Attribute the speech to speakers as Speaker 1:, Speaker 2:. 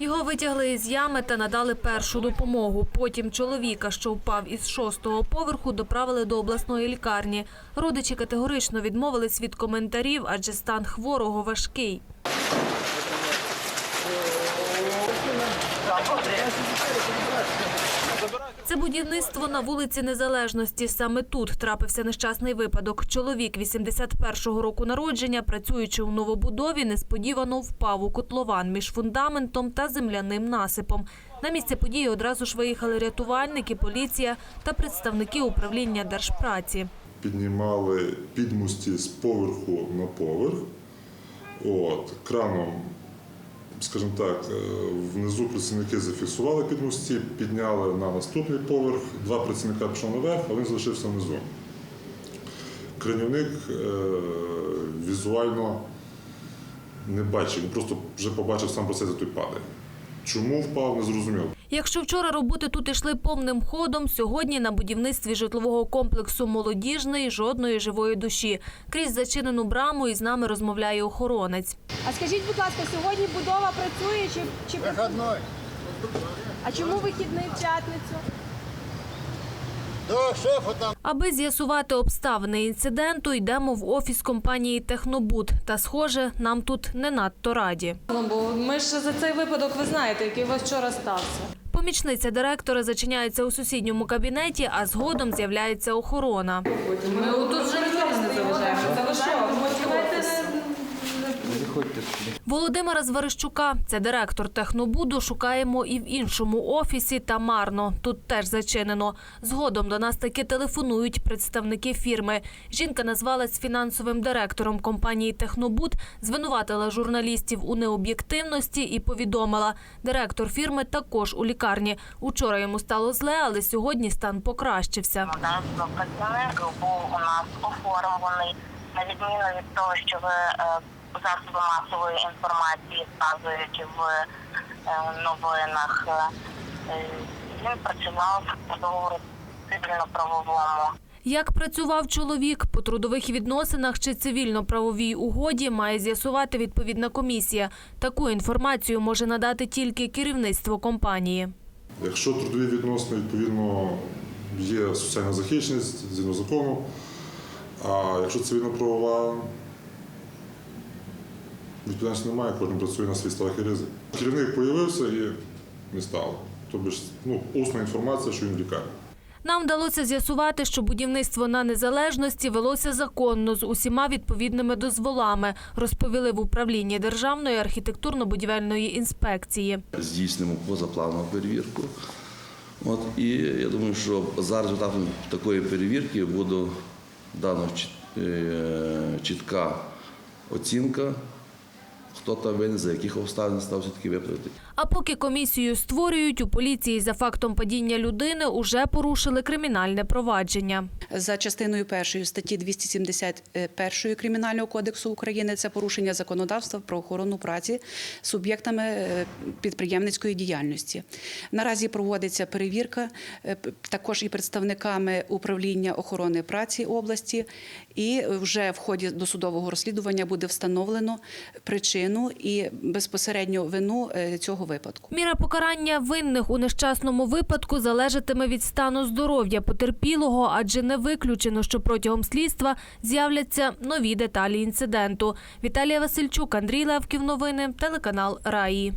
Speaker 1: Його витягли із ями та надали першу допомогу. Потім чоловіка, що впав із шостого поверху, доправили до обласної лікарні. Родичі категорично відмовились від коментарів, адже стан хворого важкий. Будівництво на вулиці Незалежності. Саме тут трапився нещасний випадок. Чоловік 81-го року народження, працюючи у новобудові, несподівано впав у котлован між фундаментом та земляним насипом. На місце події одразу ж виїхали рятувальники, поліція та представники управління держпраці.
Speaker 2: піднімали підмості з поверху на поверх. От, краном, скажімо так, е, внизу працівники зафіксували підмості, підняли на наступний поверх. Два працівника пішли наверх, а він залишився внизу. Кранівник е, візуально не бачив, він просто вже побачив сам процес, той падає. Чому впав, не зрозумів.
Speaker 1: Якщо вчора роботи тут ішли повним ходом, сьогодні на будівництві житлового комплексу молодіжний жодної живої душі. Крізь зачинену браму із нами розмовляє охоронець.
Speaker 3: А скажіть, будь ласка, сьогодні будова працює чи, чи...
Speaker 4: Вихідний.
Speaker 3: а чому вихідний в п'ятницю?
Speaker 1: Аби з'ясувати обставини інциденту, йдемо в офіс компанії Технобуд. Та, схоже, нам тут не надто раді.
Speaker 5: Ну, бо ми ж за цей випадок, ви знаєте, який у вас вчора стався.
Speaker 1: Помічниця директора зачиняється у сусідньому кабінеті, а згодом з'являється охорона.
Speaker 5: Ми тут вже не заважаємо. Це ви що? Давайте
Speaker 1: Володимира Зварищука, це директор Технобуду, шукаємо і в іншому офісі та марно. Тут теж зачинено. Згодом до нас таки телефонують представники фірми. Жінка назвалась фінансовим директором компанії Технобуд, звинуватила журналістів у необ'єктивності і повідомила, директор фірми також у лікарні. Учора йому стало зле, але сьогодні стан покращився.
Speaker 6: Данського працівник був у нас оформлений, на відміну від того, що ви е, засоби масової інформації вказують в е, новинах. Е, Він працював по договору цивільно-правовому.
Speaker 1: Як працював чоловік по трудових відносинах чи цивільно-правовій угоді, має з'ясувати відповідна комісія. Таку інформацію може надати тільки керівництво компанії.
Speaker 2: Якщо трудові відносини відповідно є соціальна захищеність згідно закону, а якщо цивільно правова, відповідальності немає, кожен працює на свій страх і ризик. Керівник з'явився і не стало. Тобто ж, ну, усна інформація, що він в лікарні.
Speaker 1: Нам вдалося з'ясувати, що будівництво на незалежності велося законно з усіма відповідними дозволами, розповіли в управлінні Державної архітектурно-будівельної інспекції.
Speaker 7: здійснимо позапланову перевірку. От, і я думаю, що за результатом такої перевірки буде дана е, чітка оцінка, хто там винен, за яких обставин стався такий випадок.
Speaker 1: А поки комісію створюють, у поліції за фактом падіння людини уже порушили кримінальне провадження.
Speaker 8: За частиною першої статті 271 Кримінального кодексу України це порушення законодавства про охорону праці суб'єктами е, підприємницької діяльності. Наразі проводиться перевірка е, також і представниками управління охорони праці області, і вже в ході досудового розслідування буде встановлено причину і безпосередньо вину е, цього випадку.
Speaker 1: Міра покарання винних у нещасному випадку залежатиме від стану здоров'я потерпілого, адже не виключено, що протягом слідства з'являться нові деталі інциденту. Віталія Васильчук, Андрій Левків. Новини, телеканал Раї.